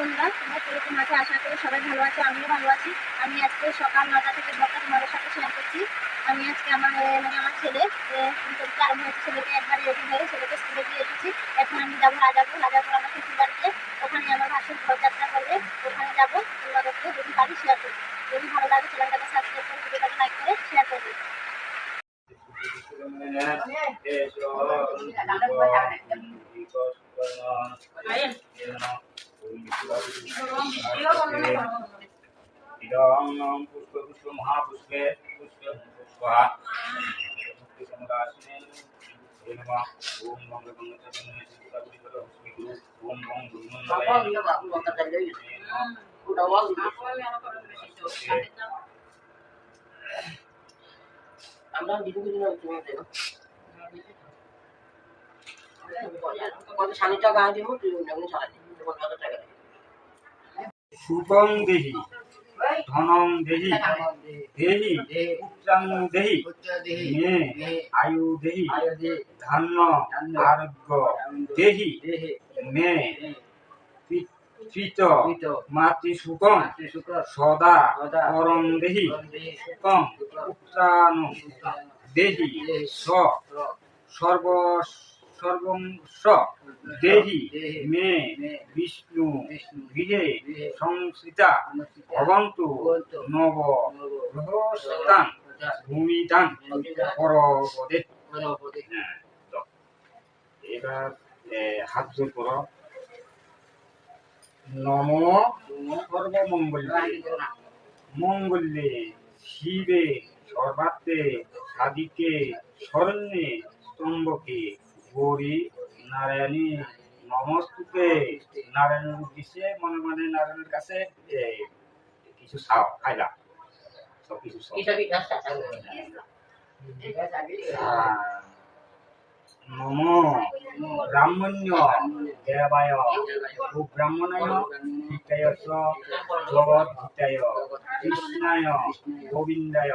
বন্ধুরা, তোমরা কীরকম আছে? আশা করি সবাই ভালো আছে, আমিও ভালো আছি। আমি আজকে সকাল নটা থেকে ব্লগটা তোমাদের সাথে শেয়ার করছি। আমি আজকে আমার মানে আমার ছেলে হয়েছে। ছেলেকে একবারে রেডি হয়ে ছেলেকে স্কুলে দিয়ে এসেছি। এখন আমি যাব রাজাপুর রাজাপুর আমার শ্বশুর বাড়িতে ওখানে আমার ভাসুর ঘরযাত্রা করবে। ওখানে যাব তোমাদেরকে যদি পারি শেয়ার করব। যদি ভালো লাগে চ্যানেলটাকে সাবস্ক্রাইব করে, ভিডিওটাকে লাইক করে শেয়ার করবে হস্মি ওম ওম গুরুমন্ডলে আমরা কত শালিটা গায়ে দিব তুই অন্য চালাই দিবি টাকা দেহি, ধনং দেহি দেহি দেহি আয়ু দেহি আরোগ্য দেহি, মে মাতৃ সুখং সদা পরং দেহি, সুখং পুত্রানু দেহি, স সর্বং স দেহি মে বিষ্ণু ভবন্তু নব গ্রহস্থান ভূমিদান হ্যাঁ, এবার হাত জোর করো। নম সর্বমঙ্গলে। মঙ্গলে শিবে সর্বাত্মে সাদিকে শরণ্যে স্তম্ভকে গৌরী নারায়ণী নমস্তুতে। নারায়ণের উদ্দেশ্যে মনে মনে নারায়ণের কাছে কিছু চাও খাইলা সব কিছু নম ব্রাহ্মণ্য দেবায়। ও ব্রাহ্মণায় হিতায় জগৎ হিতায় কৃষ্ণায় গোবিন্দায়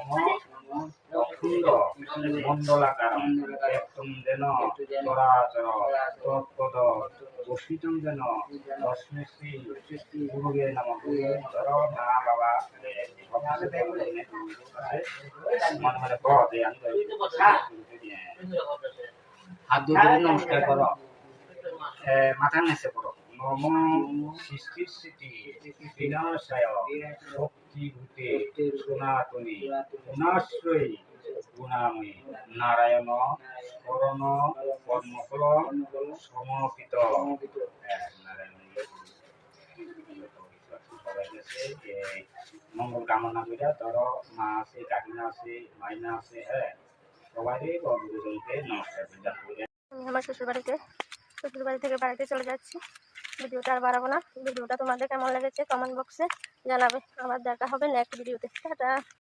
নমো নমঃ। অখণ্ড মণ্ডলাকার। একদম যেন চরাচর, তৎপদ বসিতম যেন লক্ষ্মী শ্রী গুরুবে নম গুরুচর মা বাবা মনে মনে আমি হাত ধরে নমস্কার করো। মাথার নিচে করো নম সৃষ্টি স্থিতি বিনাশায় ভূতে সনাতনী গুণাশ্রয়ী গুণাময়ী নারায়ণ করণ কর্মফল সমর্পিত। এ, নারায়ণ মঙ্গল কামনা করে ধরো মা আছে কাকিমা আছে মাইনা আছে হ্যাঁ সবাই গুরুজনকে নমস্কার। করে আমি আমার শ্বশুর বাড়িতে শ্বশুর বাড়ি থেকে বাড়িতে চলে যাচ্ছি। ভিডিওটা আর বাড়াবো না। ভিডিওটা তোমাদের কেমন লেগেছে কমেন্ট বক্সে জানাবে। আবার দেখা হবে নেক্সট ভিডিওতে। টাটা।